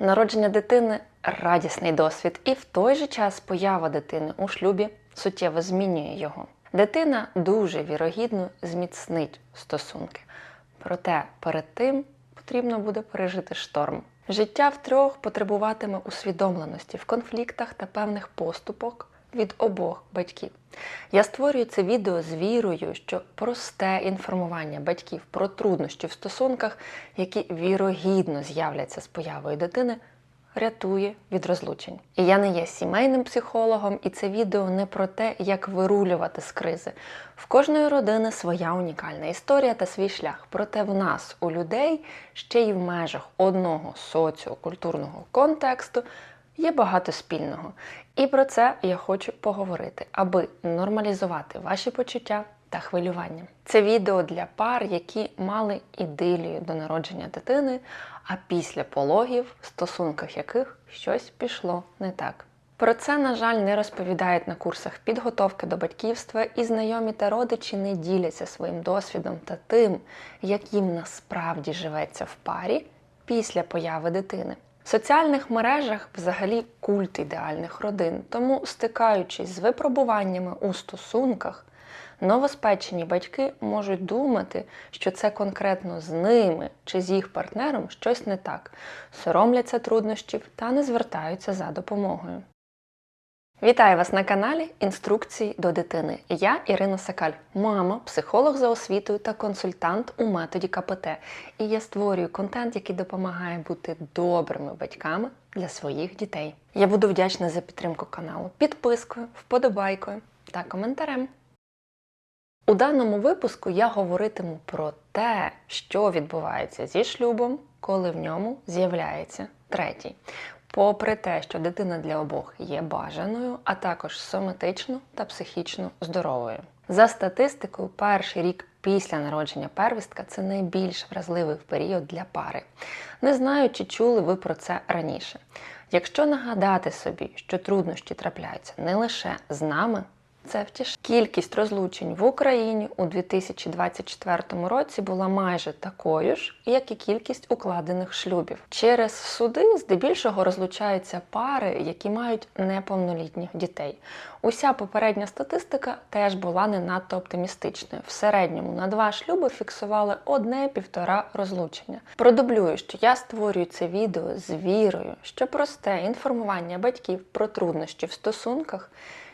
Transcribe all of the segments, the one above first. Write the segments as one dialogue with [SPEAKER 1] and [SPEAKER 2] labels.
[SPEAKER 1] Народження дитини радісний досвід, і в той же час поява дитини у шлюбі суттєво змінює його. Дитина дуже вірогідно зміцнить стосунки. Проте перед тим потрібно буде пережити шторм. Життя втрьох потребуватиме усвідомленості в конфліктах та певних поступок від обох батьків. Я створюю це відео з вірою, що просте інформування батьків про труднощі в стосунках, які вірогідно з'являться з появою дитини, рятує від розлучень. І я не є сімейним психологом, і це відео не про те, як вирулювати з кризи. В кожної родини своя унікальна історія та свій шлях. Проте в нас, у людей, ще й в межах одного соціокультурного контексту є багато спільного. І про це я хочу поговорити, аби нормалізувати ваші почуття та хвилювання. Це відео для пар, які мали ідилію до народження дитини, а після пологів, в стосунках яких щось пішло не так. Про це, на жаль, не розповідають на курсах підготовки до батьківства, і знайомі та родичі не діляться своїм досвідом та тим, як їм насправді живеться в парі після появи дитини. В соціальних мережах взагалі культ ідеальних родин, тому, стикаючись з випробуваннями у стосунках, новоспечені батьки можуть думати, що це конкретно з ними чи з їх партнером щось не так, соромляться труднощів та не звертаються за допомогою. Вітаю вас на каналі Інструкції до дитини. Я Ірина Сакаль, мама, психолог за освітою та консультант у методі КПТ. І я створюю контент, який допомагає бути добрими батьками для своїх дітей. Я буду вдячна за підтримку каналу підпискою, вподобайкою та коментарем. У даному випуску я говоритиму про те, що відбувається зі шлюбом, коли в ньому з'являється третій. Попри те, що дитина для обох є бажаною, а також соматично та психічно здоровою. За статистикою, перший рік після народження первістка це найбільш вразливий період для пари. Не знаю, чи чули ви про це раніше. Якщо нагадати собі, що труднощі трапляються не лише з нами, це втіш. Кількість розлучень в Україні у 2024 році була майже такою ж, як і кількість укладених шлюбів. Через суди здебільшого розлучаються пари, які мають неповнолітніх дітей. Уся попередня статистика теж була не надто оптимістичною. В середньому на два шлюби фіксували одне-півтора розлучення. Продублюю, що я створюю це відео з вірою, що просте інформування батьків про труднощі в стосунках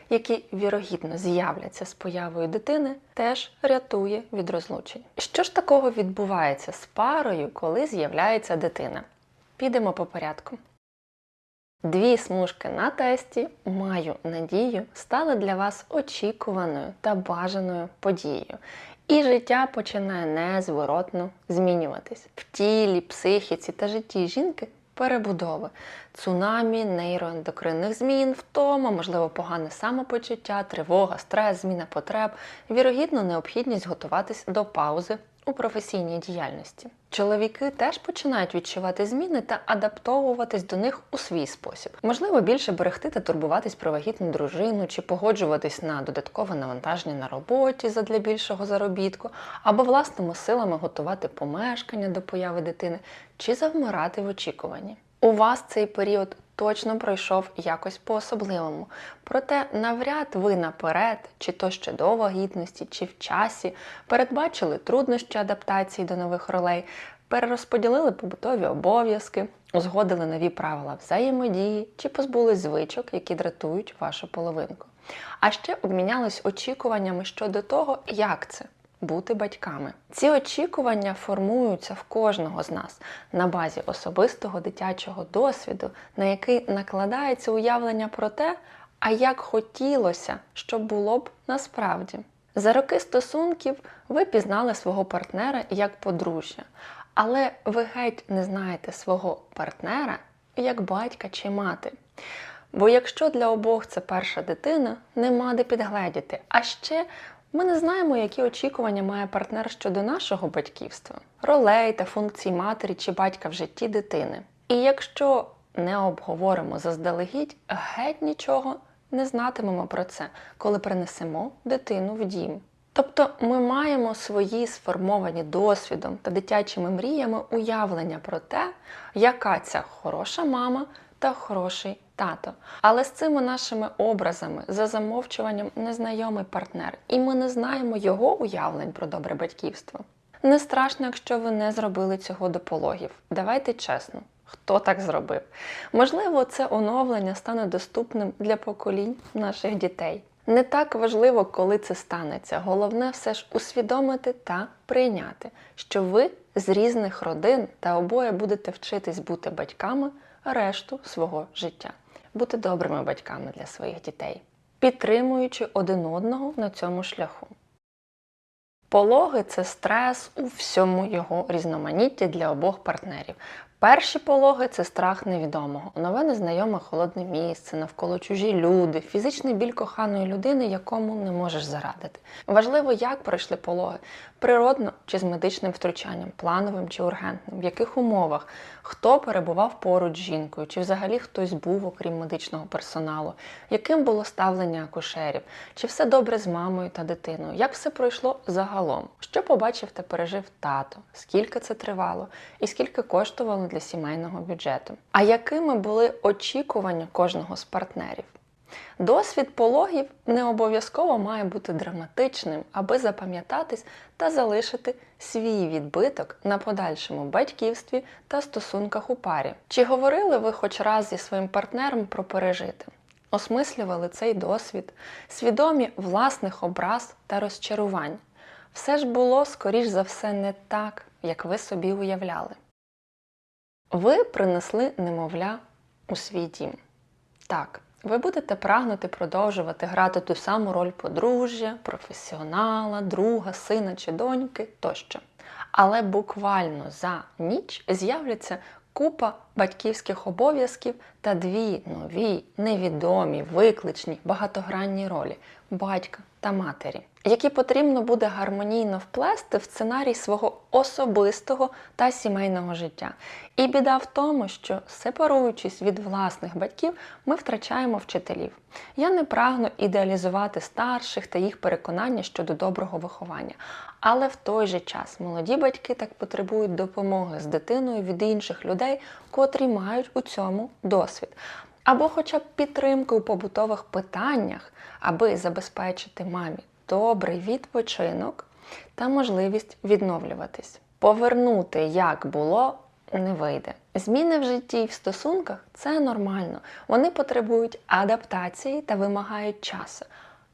[SPEAKER 1] які вірогідно з'являться з появою дитини, теж рятує від розлучень. Що ж такого відбувається з парою, коли з'являється дитина? Підемо по порядку. Дві смужки на тесті, маю надію, стали для вас очікуваною та бажаною подією. І життя починає незворотно змінюватись. В тілі, психіці та житті жінки перебудови, цунамі, нейроендокринних змін, втома, можливо, погане самопочуття, тривога, стрес, зміна потреб, вірогідно, необхідність готуватись до паузи у професійній діяльності. Чоловіки теж починають відчувати зміни та адаптовуватись до них у свій спосіб. Можливо, більше берегти та турбуватись про вагітну дружину, чи погоджуватись на додаткове навантаження на роботі задля більшого заробітку, або власними силами готувати помешкання до появи дитини, чи завмирати в очікуванні. У вас цей період точно пройшов якось по-особливому. Проте навряд ви наперед, чи то ще до вагітності, чи в часі, передбачили труднощі адаптації до нових ролей, перерозподілили побутові обов'язки, узгодили нові правила взаємодії чи позбулись звичок, які дратують вашу половинку. А ще обмінялись очікуваннями щодо того, як це бути батьками. Ці очікування формуються в кожного з нас на базі особистого дитячого досвіду, на який накладається уявлення про те, а як хотілося, щоб було б насправді. За роки стосунків ви пізнали свого партнера як подружжя, але ви геть не знаєте свого партнера як батька чи мати. Бо якщо для обох це перша дитина, нема де підгледіти. А ще ми не знаємо, які очікування має партнер щодо нашого батьківства, ролей та функцій матері чи батька в житті дитини. І якщо не обговоримо заздалегідь, геть нічого не знатимемо про це, коли принесемо дитину в дім. Тобто ми маємо свої сформовані досвідом та дитячими мріями уявлення про те, яка ця хороша мама та хороший тато. Але з цими нашими образами за замовчуванням незнайомий партнер, і ми не знаємо його уявлень про добре батьківство. Не страшно, якщо ви не зробили цього до пологів. Давайте чесно, хто так зробив? Можливо, це оновлення стане доступним для поколінь наших дітей. Не так важливо, коли це станеться. Головне все ж усвідомити та прийняти, що ви з різних родин та обоє будете вчитись бути батьками решту свого життя, бути добрими батьками для своїх дітей, підтримуючи один одного на цьому шляху. Пологи це стрес у всьому його різноманітті для обох партнерів. Перші пологи це страх невідомого, нове незнайоме холодне місце, навколо чужі люди, фізичний біль коханої людини, якому не можеш зарадити. Важливо, як пройшли пологи, природно чи з медичним втручанням, плановим чи ургентним, в яких умовах, хто перебував поруч з жінкою, чи взагалі хтось був, окрім медичного персоналу, яким було ставлення акушерів, чи все добре з мамою та дитиною, як все пройшло загалом, що побачив та пережив тато, скільки це тривало і скільки коштувало для сімейного бюджету. А якими були очікування кожного з партнерів? Досвід пологів не обов'язково має бути драматичним, аби запам'ятатись та залишити свій відбиток на подальшому батьківстві та стосунках у парі. Чи говорили ви хоч раз зі своїм партнером про пережити? Осмислювали цей досвід, свідомі власних образ та розчарувань. Все ж було, скоріш за все, не так, як ви собі уявляли. Ви принесли немовля у свій дім. Так, ви будете прагнути продовжувати грати ту саму роль подружжя, професіонала, друга, сина чи доньки тощо. Але буквально за ніч з'являться купа батьківських обов'язків та дві нові, невідомі, викличні, багатогранні ролі батька та матері, які потрібно буде гармонійно вплести в сценарій свого особистого та сімейного життя. І біда в тому, що сепаруючись від власних батьків, ми втрачаємо вчителів. Я не прагну ідеалізувати старших та їх переконання щодо доброго виховання. Але в той же час молоді батьки так потребують допомоги з дитиною від інших людей, котрі мають у цьому досвід. Або хоча б підтримки у побутових питаннях, аби забезпечити мамі добрий відпочинок та можливість відновлюватись. Повернути як було не вийде. Зміни в житті і в стосунках це нормально. Вони потребують адаптації та вимагають часу,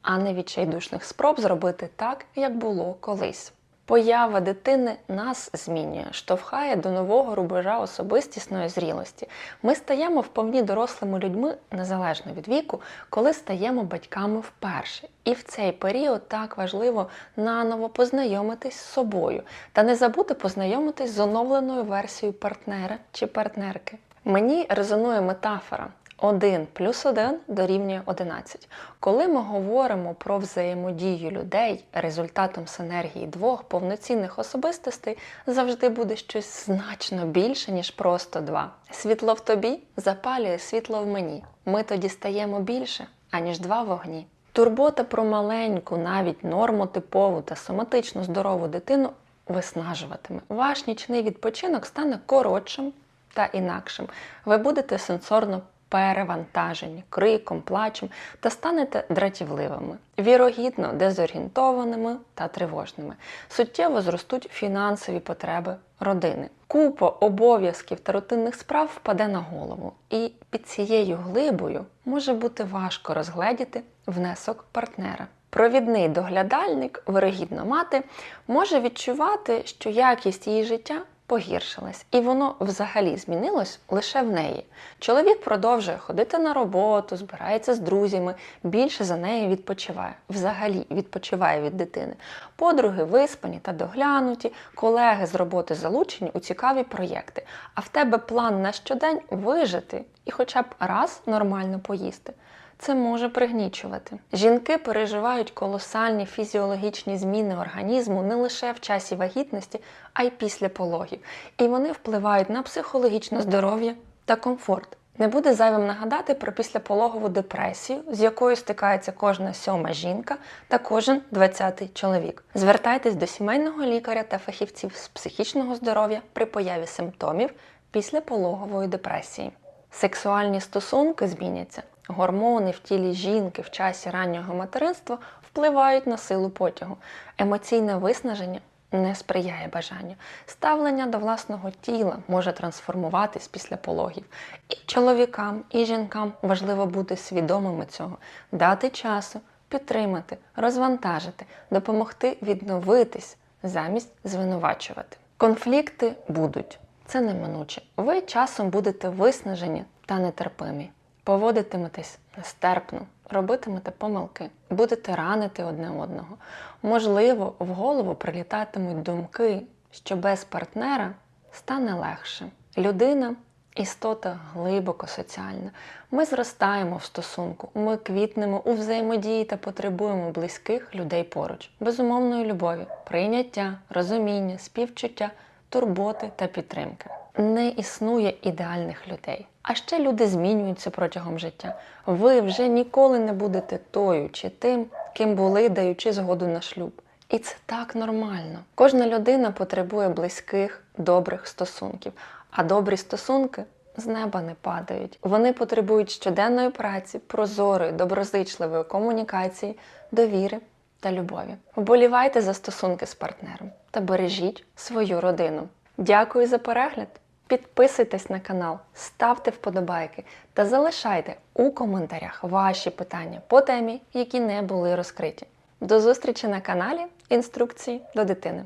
[SPEAKER 1] а не відчайдушних спроб зробити так, як було колись. Поява дитини нас змінює, штовхає до нового рубежа особистісної зрілості. Ми стаємо вповні дорослими людьми незалежно від віку, коли стаємо батьками вперше. І в цей період так важливо наново познайомитись з собою та не забути познайомитись з оновленою версією партнера чи партнерки. Мені резонує метафора. 1 плюс 1 дорівнює 11. Коли ми говоримо про взаємодію людей, результатом синергії двох повноцінних особистостей завжди буде щось значно більше, ніж просто два. Світло в тобі запалює світло в мені. Ми тоді стаємо більше, аніж два вогні. Турбота про маленьку, навіть нормотипову та соматично здорову дитину виснажуватиме. Ваш нічний відпочинок стане коротшим та інакшим. Ви будете сенсорно перевантажені криком, плачем та станете дратівливими, вірогідно дезорієнтованими та тривожними. Суттєво зростуть фінансові потреби родини. Купа обов'язків та рутинних справ впаде на голову, і під цією глибою може бути важко розгледіти внесок партнера. Провідний доглядальник, вирогідна мати, може відчувати, що якість її життя погіршилась, і воно взагалі змінилось лише в неї. Чоловік продовжує ходити на роботу, збирається з друзями, більше за нею відпочиває. Взагалі відпочиває від дитини. Подруги виспані та доглянуті, колеги з роботи залучені у цікаві проєкти. А в тебе план на щодень вижити і хоча б раз нормально поїсти це може пригнічувати. Жінки переживають колосальні фізіологічні зміни організму не лише в часі вагітності, а й після пологів. І вони впливають на психологічне здоров'я та комфорт. Не буде зайвим нагадати про післяпологову депресію, з якою стикається кожна сьома жінка та кожен двадцятий чоловік. Звертайтесь до сімейного лікаря та фахівців з психічного здоров'я при появі симптомів післяпологової депресії. Сексуальні стосунки зміняться. Гормони в тілі жінки в часі раннього материнства впливають на силу потягу. Емоційне виснаження не сприяє бажанню. Ставлення до власного тіла може трансформуватись після пологів. І чоловікам, і жінкам важливо бути свідомими цього, дати часу, підтримати, розвантажити, допомогти відновитись замість звинувачувати. Конфлікти будуть. Це неминуче. Ви часом будете виснажені та нетерпимі. Поводитиметесь нестерпно, робитимете помилки, будете ранити одне одного. Можливо, в голову прилітатимуть думки, що без партнера стане легше. Людина істота глибоко соціальна. Ми зростаємо в стосунку, ми квітнемо у взаємодії та потребуємо близьких людей поруч, безумовної любові, прийняття, розуміння, співчуття, турботи та підтримки. Не існує ідеальних людей. А ще люди змінюються протягом життя. Ви вже ніколи не будете тою чи тим, ким були, даючи згоду на шлюб. І це так нормально. Кожна людина потребує близьких, добрих стосунків, а добрі стосунки з неба не падають. Вони потребують щоденної праці, прозорої, доброзичливої комунікації, довіри та любові. Вболівайте за стосунки з партнером та бережіть свою родину. Дякую за перегляд! Підписуйтесь на канал, ставте вподобайки та залишайте у коментарях ваші питання по темі, які не були розкриті. До зустрічі на каналі Інструкції до дитини.